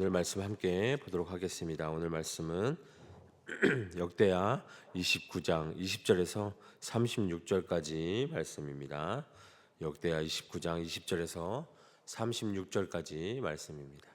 오늘 말씀 함께 보도록 하겠습니다. 오늘 말씀은 역대하 29장 20절에서 36절까지 말씀입니다. 역대하 29장 20절에서 36절까지 말씀입니다.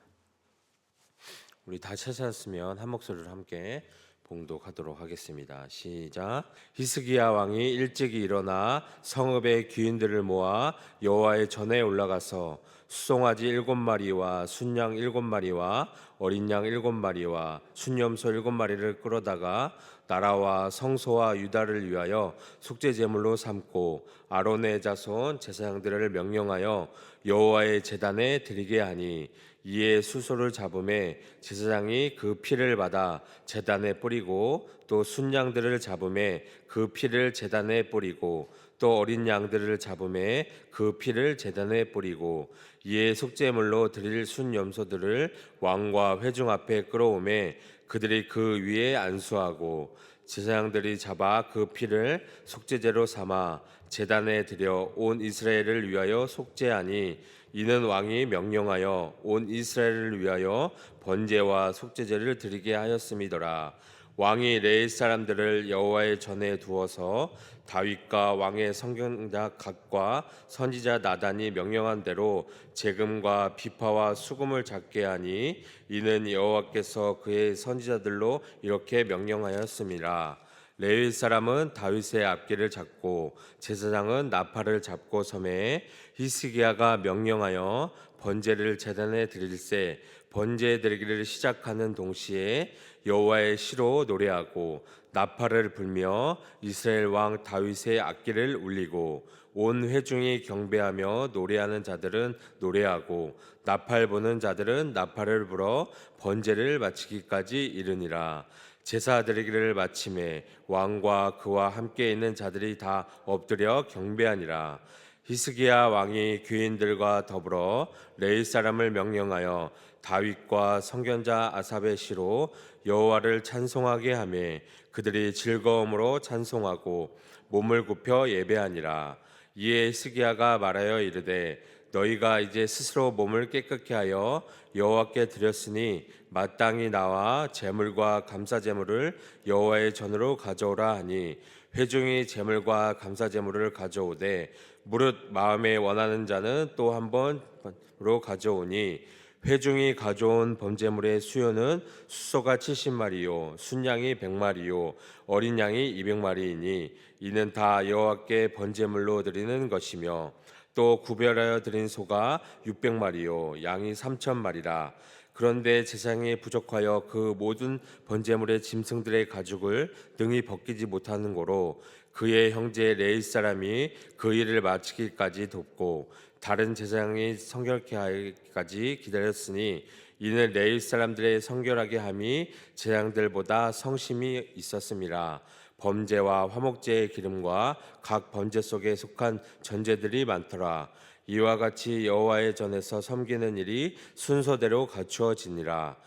우리 다 찾았으면 한 목소리로 함께 봉독하도록 하겠습니다. 시작. 히스기야 왕이 일찍이 일어나 성읍의 귀인들을 모아 여호와의 전에 올라가서 수송아지 일곱 마리와 순양 일곱 마리와 어린 양 일곱 마리와 순염소 일곱 마리를 끌어다가 나라와 성소와 유다를 위하여 속죄 제물로 삼고 아론의 자손 제사장들을 명령하여 여호와의 제단에 드리게 하니 이에 수소를 잡음에 제사장이 그 피를 받아 제단에 뿌리고 또 순양들을 잡음에 그 피를 제단에 뿌리고 또 어린 양들을 잡음에 그 피를 제단에 뿌리고 이에 속죄물로 드릴 순염소들을 왕과 회중 앞에 끌어오매 그들이 그 위에 안수하고 제사장들이 잡아 그 피를 속죄제로 삼아 제단에 드려 온 이스라엘을 위하여 속죄하니 이는 왕이 명령하여 온 이스라엘을 위하여 번제와 속죄제를 드리게 하였음이더라. 왕이 레일 사람들을 여호와의 전에 두어서 다윗과 왕의 성경자 각과 선지자 나단이 명령한 대로 재금과 비파와 수금을 잡게 하니 이는 여호와께서 그의 선지자들로 이렇게 명령하였습니다. 레위 사람은 다윗의 앞길을 잡고 제사장은 나팔을 잡고 섬에 히스기야가 명령하여 번제를 제단에 드릴세 번제 드리기를 시작하는 동시에 여호와의 시로 노래하고 나팔을 불며 이스라엘 왕 다윗의 악기를 울리고 온 회중이 경배하며 노래하는 자들은 노래하고 나팔 부는 자들은 나팔을 불어 번제를 마치기까지 이르니라 제사 드리기를 마침에 왕과 그와 함께 있는 자들이 다 엎드려 경배하니라. 히스기야 왕이 귀인들과 더불어 레일 사람을 명령하여 다윗과 성견자 아삽의 시로 여호와를 찬송하게 하매 그들이 즐거움으로 찬송하고 몸을 굽혀 예배하니라. 이에 히스기야가 말하여 이르되 너희가 이제 스스로 몸을 깨끗게 하여 여호와께 드렸으니 마땅히 나와 제물과 감사 제물을 여호와의 전으로 가져오라 하니 회중이 제물과 감사 제물을 가져오되 무릇 마음에 원하는 자는 또 한 번으로 가져오니 회중이 가져온 범죄물의 수요는 수소가 70마리요 순양이 100마리요 어린 양이 200마리이니 이는 다 여호와께 번제물로 드리는 것이며 또 구별하여 드린 소가 600마리요 양이 3천마리라. 그런데 재상이 부족하여 그 모든 번제물의 짐승들의 가죽을 능히 벗기지 못하는 고로 그의 형제 레일 사람이 그 일을 마치기까지 돕고 다른 제사장이 성결케 하기까지 기다렸으니 이는 레일 사람들의 성결하게 함이 제사장들보다 성심이 있었음이라 범죄와 화목제의 기름과 각 번제 속에 속한 전제들이 많더라 이와 같이 여호와의 전에서 섬기는 일이 순서대로 갖추어지니라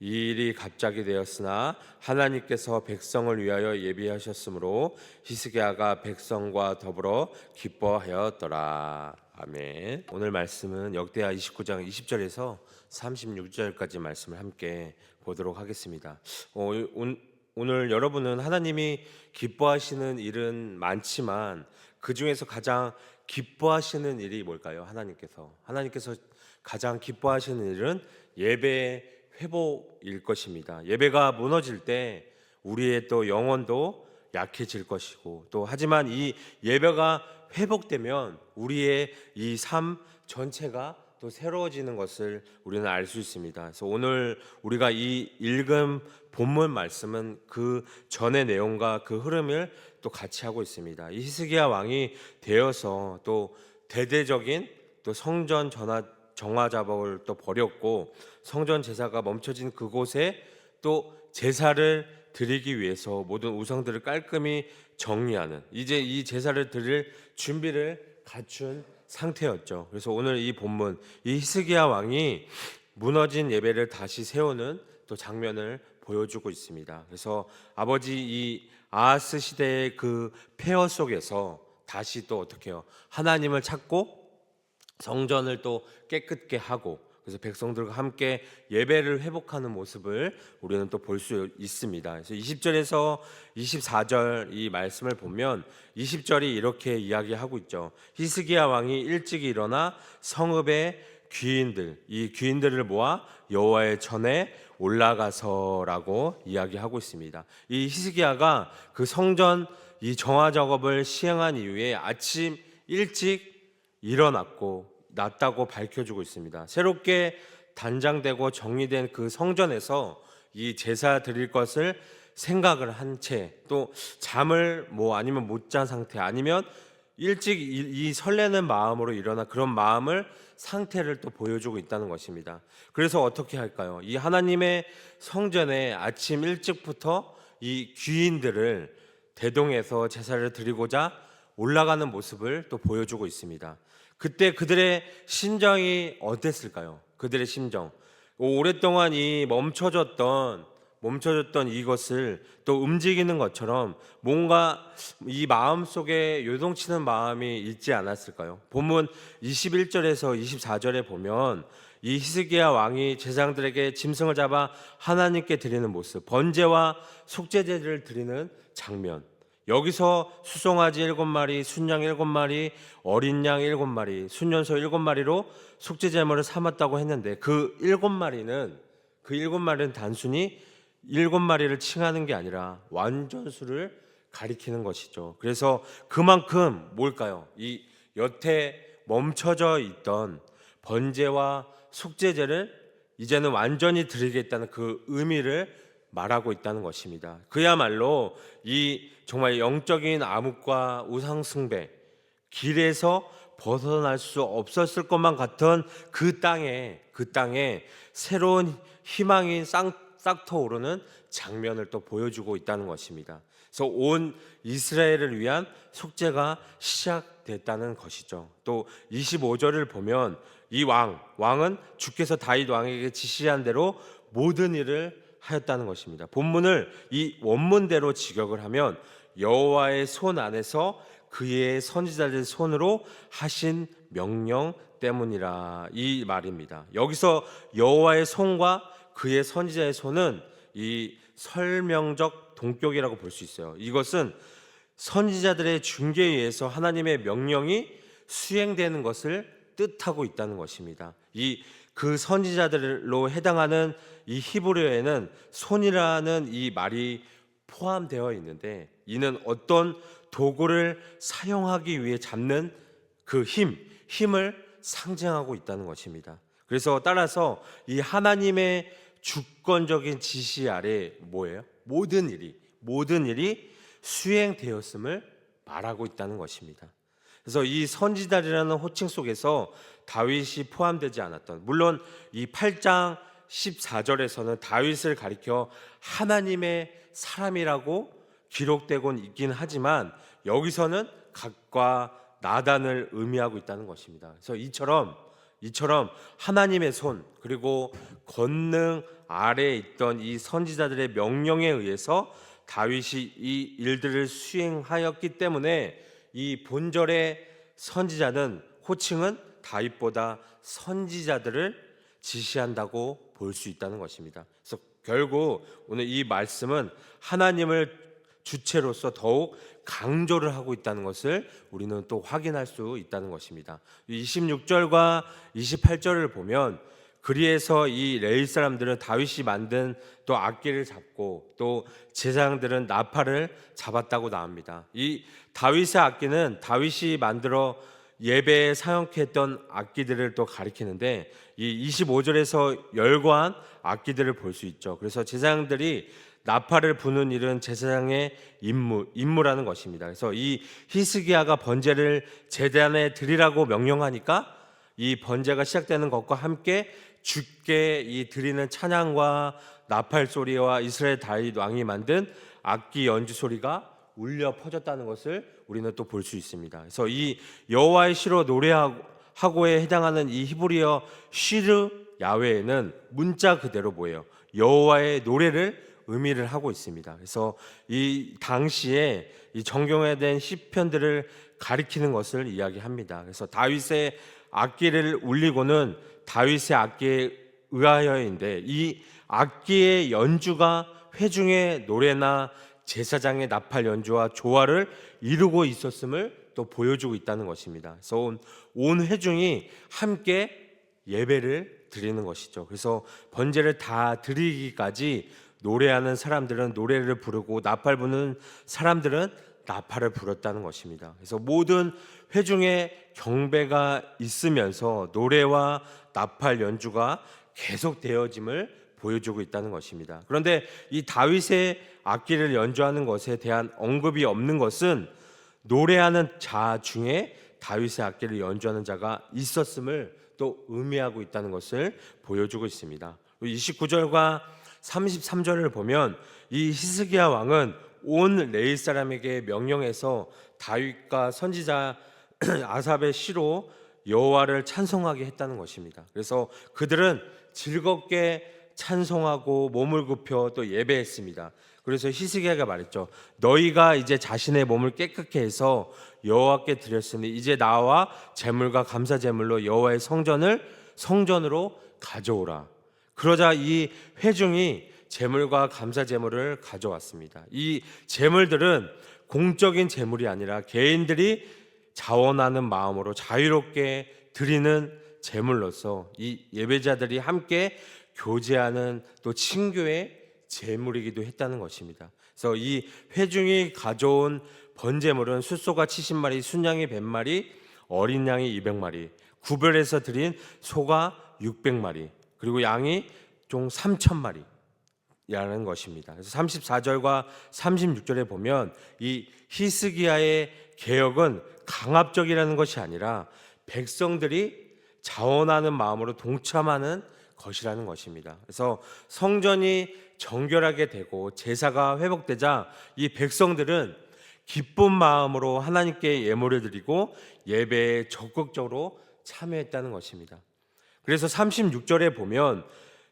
이 일이 갑자기 되었으나 하나님께서 백성을 위하여 예비하셨으므로 히스기야가 백성과 더불어 기뻐하였더라. 아멘. 오늘 말씀은 역대하 29장 20절에서 36절까지 말씀을 함께 보도록 하겠습니다. 어, 오늘 여러분은 하나님이 기뻐하시는 일은 많지만 그 중에서 가장 기뻐하시는 일이 뭘까요? 하나님께서 하나님께서 가장 기뻐하시는 일은 예배 회복일 것입니다. 예배가 무너질 때 우리의 또 영혼도 약해질 것이고 또 하지만 이 예배가 회복되면 우리의 이 삶 전체가 또 새로워지는 것을 우리는 알 수 있습니다. 그래서 오늘 우리가 이 읽은 본문 말씀은 그 전의 내용과 그 흐름을 또 같이 하고 있습니다. 이 히스기야 왕이 되어서 또 대대적인 또 성전 전화 정화 작업을 또 벌였고 성전 제사가 멈춰진 그곳에 또 제사를 드리기 위해서 모든 우상들을 깔끔히 정리하는 이제 이 제사를 드릴 준비를 갖춘 상태였죠. 그래서 오늘 이 본문 이 히스기야 왕이 무너진 예배를 다시 세우는 또 장면을 보여주고 있습니다. 그래서 아버지 이 아하스 시대의 그 폐허 속에서 다시 또 어떻게 해요? 하나님을 찾고 성전을 또 깨끗게 하고 그래서 백성들과 함께 예배를 회복하는 모습을 우리는 또 볼 수 있습니다. 그래서 20절에서 24절 이 말씀을 보면 20절이 이렇게 이야기하고 있죠. 히스기야 왕이 일찍 일어나 성읍의 귀인들 이 귀인들을 모아 여호와의 전에 올라가서라고 이야기하고 있습니다. 이 히스기야가 그 성전 이 정화 작업을 시행한 이후에 아침 일찍 일어났고 낫다고 밝혀주고 있습니다. 새롭게 단장되고 정리된 그 성전에서 이 제사 드릴 것을 생각을 한 채 또 잠을 뭐 아니면 못 잔 상태 아니면 일찍 이, 이 설레는 마음으로 일어나 그런 마음을 상태를 또 보여주고 있다는 것입니다. 그래서 어떻게 할까요? 이 하나님의 성전에 아침 일찍부터 이 귀인들을 대동해서 제사를 드리고자 올라가는 모습을 또 보여주고 있습니다. 그때 그들의 심정이 어땠을까요? 그들의 심정. 오랫동안 이 멈춰졌던 멈춰졌던 이것을 또 움직이는 것처럼 뭔가 이 마음 속에 요동치는 마음이 있지 않았을까요? 본문 21절에서 24절에 보면 이 히스기야 왕이 제사장들에게 짐승을 잡아 하나님께 드리는 모습, 번제와 속죄제를 드리는 장면. 여기서 수송아지 일곱 마리, 순양 일곱 마리, 어린 양 일곱 마리, 순년소 일곱 마리로 속죄 제물을 삼았다고 했는데 그 일곱 마리는 그 일곱 마리는 단순히 일곱 마리를 칭하는 게 아니라 완전수를 가리키는 것이죠. 그래서 그만큼 뭘까요? 이 여태 멈춰져 있던 번제와 속죄제를 이제는 완전히 드리겠다는 그 의미를 말하고 있다는 것입니다. 그야말로 이 정말 영적인 암흑과 우상숭배 길에서 벗어날 수 없었을 것만 같은 그 땅에 그 땅에 새로운 희망이 싹, 싹터 오르는 장면을 또 보여주고 있다는 것입니다. 그래서 온 이스라엘을 위한 속죄가 시작됐다는 것이죠. 또 25절을 보면 이 왕, 왕은 주께서 다윗 왕에게 지시한 대로 모든 일을 하였다는 것입니다. 본문을 이 원문대로 직역을 하면 여호와의 손 안에서 그의 선지자들 손으로 하신 명령 때문이라 이 말입니다. 여기서 여호와의 손과 그의 선지자의 손은 이 설명적 동격이라고 볼 수 있어요. 이것은 선지자들의 중계에 의해서 하나님의 명령이 수행되는 것을 뜻하고 있다는 것입니다. 이 그 선지자들로 해당하는 이 히브리어에는 손이라는 이 말이 포함되어 있는데 이는 어떤 도구를 사용하기 위해 잡는 그 힘, 힘을 상징하고 있다는 것입니다. 그래서 따라서 이 하나님의 주권적인 지시 아래 뭐예요? 모든 일이 모든 일이 수행되었음을 말하고 있다는 것입니다. 그래서 이 선지자리라는 호칭 속에서 다윗이 포함되지 않았던 물론 이 8장 14절에서는 다윗을 가리켜 하나님의 사람이라고 기록되곤 있긴 하지만 여기서는 각과 나단을 의미하고 있다는 것입니다. 그래서 이처럼 이처럼 하나님의 손 그리고 권능 아래에 있던 이 선지자들의 명령에 의해서 다윗이 이 일들을 수행하였기 때문에 이 본절의 선지자는 호칭은 다윗보다 선지자들을 지시한다고 볼 수 있다는 것입니다. 그래서 결국 오늘 이 말씀은 하나님을 주체로서 더욱 강조를 하고 있다는 것을 우리는 또 확인할 수 있다는 것입니다. 26절과 28절을 보면 그리에서 이 레일 사람들은 다윗이 만든 또 악기를 잡고 또 제사장들은 나팔을 잡았다고 나옵니다. 이 다윗의 악기는 다윗이 만들어 예배에 사용했던 악기들을 또 가리키는데 이 25절에서 열거한 악기들을 볼 수 있죠. 그래서 제사장들이 나팔을 부는 일은 제사장의 임무, 임무라는 것입니다. 그래서 이 히스기야가 번제를 제단에 드리라고 명령하니까 이 번제가 시작되는 것과 함께 주께 이 드리는 찬양과 나팔 소리와 이스라엘 다윗 왕이 만든 악기 연주 소리가 울려 퍼졌다는 것을 우리는 또 볼 수 있습니다. 그래서 이 여호와의 시로 노래하고에 해당하는 이 히브리어 시르 야외에는 문자 그대로 뭐예요? 여호와의 노래를 의미를 하고 있습니다. 그래서 이 당시에 이 정경에 대한 시편들을 가리키는 것을 이야기합니다. 그래서 다윗의 악기를 울리고는 다윗의 악기에 의하여인데 이 악기의 연주가 회중의 노래나 제사장의 나팔 연주와 조화를 이루고 있었음을 또 보여주고 있다는 것입니다. 그래서 온, 온 회중이 함께 예배를 드리는 것이죠. 그래서 번제를 다 드리기까지 노래하는 사람들은 노래를 부르고 나팔 부는 사람들은 나팔을 불었다는 것입니다. 그래서 모든 회중의 경배가 있으면서 노래와 나팔 연주가 계속되어짐을 보여주고 있다는 것입니다. 그런데 이 다윗의 악기를 연주하는 것에 대한 언급이 없는 것은 노래하는 자 중에 다윗의 악기를 연주하는 자가 있었음을 또 의미하고 있다는 것을 보여주고 있습니다. 29절과 33절을 보면 이 히스기야 왕은 온 레일 사람에게 명령해서 다윗과 선지자 아삽의 시로 여호와를 찬송하게 했다는 것입니다. 그래서 그들은 즐겁게 찬송하고 몸을 굽혀 또 예배했습니다. 그래서 히스기야가 말했죠. 너희가 이제 자신의 몸을 깨끗게 해서 여호와께 드렸으니 이제 나와 제물과 감사 제물로 여호와의 성전을 성전으로 가져오라. 그러자 이 회중이 제물과 감사 제물을 가져왔습니다. 이 제물들은 공적인 제물이 아니라 개인들이 자원하는 마음으로 자유롭게 드리는 제물로서 이 예배자들이 함께 교제하는 또 친교의 제물이기도 했다는 것입니다. 그래서 이 회중이 가져온 번제물은 숫소가 70마리, 순양이 100마리, 어린 양이 200마리, 구별해서 드린 소가 600마리, 그리고 양이 총 3,000마리. 라는 것입니다. 그래서 34절과 36절에 보면 이 히스기야의 개혁은 강압적이라는 것이 아니라 백성들이 자원하는 마음으로 동참하는 것이라는 것입니다. 그래서 성전이 정결하게 되고 제사가 회복되자 이 백성들은 기쁜 마음으로 하나님께 예물을 드리고 예배에 적극적으로 참여했다는 것입니다. 그래서 36절에 보면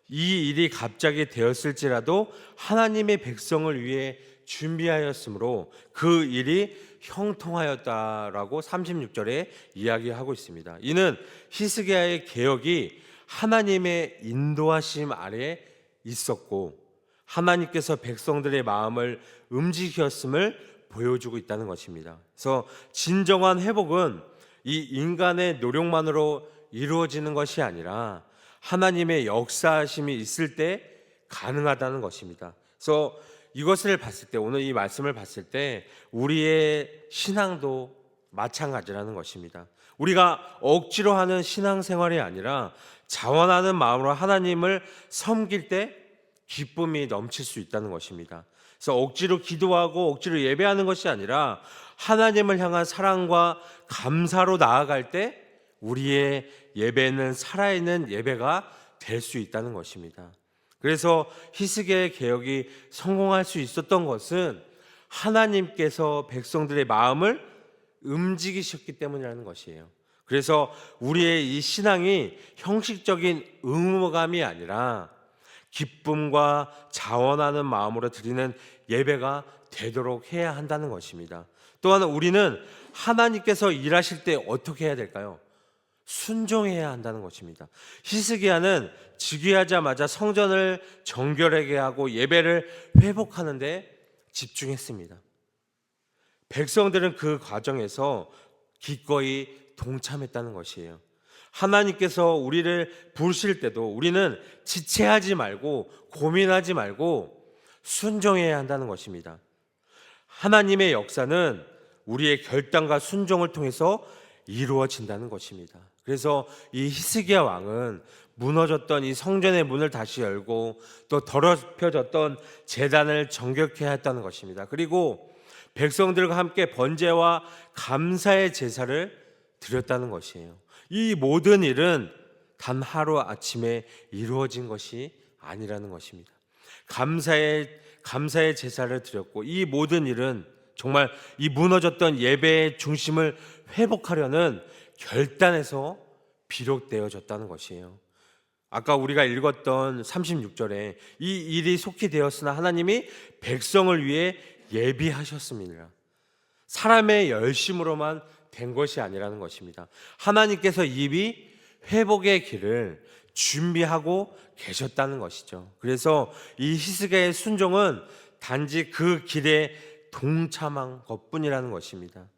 이 일이 갑자기 되었을지라도 하나님의 백성을 위해 준비하였으므로 그 일이 형통하였다라고 36절에 이야기하고 있습니다. 이는 히스기야의 개혁이 하나님의 인도하심 아래 있었고 하나님께서 백성들의 마음을 움직였음을 보여주고 있다는 것입니다. 그래서 진정한 회복은 이 인간의 노력만으로 이루어지는 것이 아니라 하나님의 역사하심이 있을 때 가능하다는 것입니다. 그래서 이것을 봤을 때 오늘 이 말씀을 봤을 때 우리의 신앙도 마찬가지라는 것입니다. 우리가 억지로 하는 신앙생활이 아니라 자원하는 마음으로 하나님을 섬길 때 기쁨이 넘칠 수 있다는 것입니다. 그래서 억지로 기도하고 억지로 예배하는 것이 아니라 하나님을 향한 사랑과 감사로 나아갈 때 우리의 예배는 살아있는 예배가 될 수 있다는 것입니다. 그래서 히스기야의 개혁이 성공할 수 있었던 것은 하나님께서 백성들의 마음을 움직이셨기 때문이라는 것이에요. 그래서 우리의 이 신앙이 형식적인 의무감이 아니라 기쁨과 자원하는 마음으로 드리는 예배가 되도록 해야 한다는 것입니다. 또한 우리는 하나님께서 일하실 때 어떻게 해야 될까요? 순종해야 한다는 것입니다. 히스기야는 즉위하자마자 성전을 정결하게 하고 예배를 회복하는데 집중했습니다. 백성들은 그 과정에서 기꺼이 동참했다는 것이에요. 하나님께서 우리를 부르실 때도 우리는 지체하지 말고 고민하지 말고 순종해야 한다는 것입니다. 하나님의 역사는 우리의 결단과 순종을 통해서 이루어진다는 것입니다. 그래서 이 히스기야 왕은 무너졌던 이 성전의 문을 다시 열고 또 더럽혀졌던 재단을 정결케 했다는 것입니다. 그리고 백성들과 함께 번제와 감사의 제사를 드렸다는 것이에요. 이 모든 일은 단 하루 아침에 이루어진 것이 아니라는 것입니다. 감사의 감사의 제사를 드렸고 이 모든 일은 정말 이 무너졌던 예배의 중심을 회복하려는 결단에서 비롯되어졌다는 것이에요. 아까 우리가 읽었던 36절에 이 일이 속히 되었으나 하나님이 백성을 위해 예비하셨습니다. 사람의 열심으로만 된 것이 아니라는 것입니다. 하나님께서 이미 회복의 길을 준비하고 계셨다는 것이죠. 그래서 이 히스기야의 순종은 단지 그 길에 동참한 것뿐이라는 것입니다.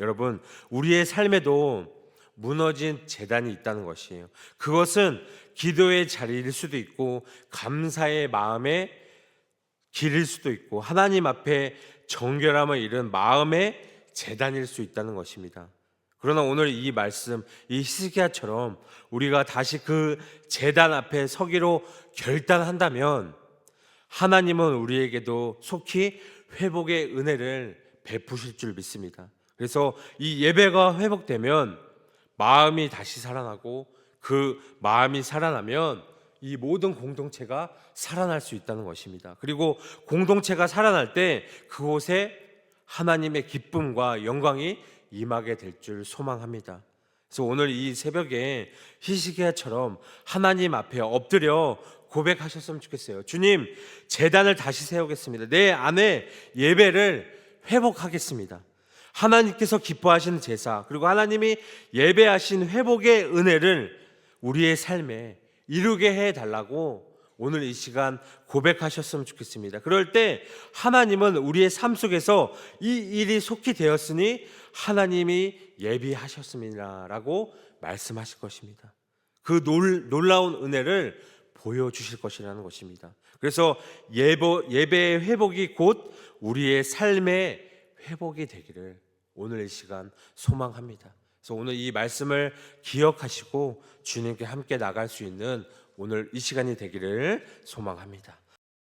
여러분, 우리의 삶에도 무너진 재단이 있다는 것이에요. 그것은 기도의 자리일 수도 있고 감사의 마음의 길일 수도 있고 하나님 앞에 정결함을 잃은 마음의 재단일 수 있다는 것입니다. 그러나 오늘 이 말씀, 이 히스기야처럼 우리가 다시 그 재단 앞에 서기로 결단한다면 하나님은 우리에게도 속히 회복의 은혜를 베푸실 줄 믿습니다. 그래서 이 예배가 회복되면 마음이 다시 살아나고 그 마음이 살아나면 이 모든 공동체가 살아날 수 있다는 것입니다. 그리고 공동체가 살아날 때 그곳에 하나님의 기쁨과 영광이 임하게 될 줄 소망합니다. 그래서 오늘 이 새벽에 히스기야처럼 하나님 앞에 엎드려 고백하셨으면 좋겠어요. 주님, 재단을 다시 세우겠습니다. 내 안에 예배를 회복하겠습니다. 하나님께서 기뻐하시는 제사, 그리고 하나님이 예배하신 회복의 은혜를 우리의 삶에 이루게 해 달라고 오늘 이 시간 고백하셨으면 좋겠습니다. 그럴 때 하나님은 우리의 삶 속에서 이 일이 속히 되었으니 하나님이 예비하셨습니다라고 말씀하실 것입니다. 그 놀, 놀라운 은혜를 보여주실 것이라는 것입니다. 그래서 예보, 예배의 회복이 곧 우리의 삶의 회복이 되기를 오늘 이 시간 소망합니다. 그래서 오늘 이 말씀을 기억하시고 주님께 함께 나갈 수 있는 오늘 이 시간이 되기를 소망합니다.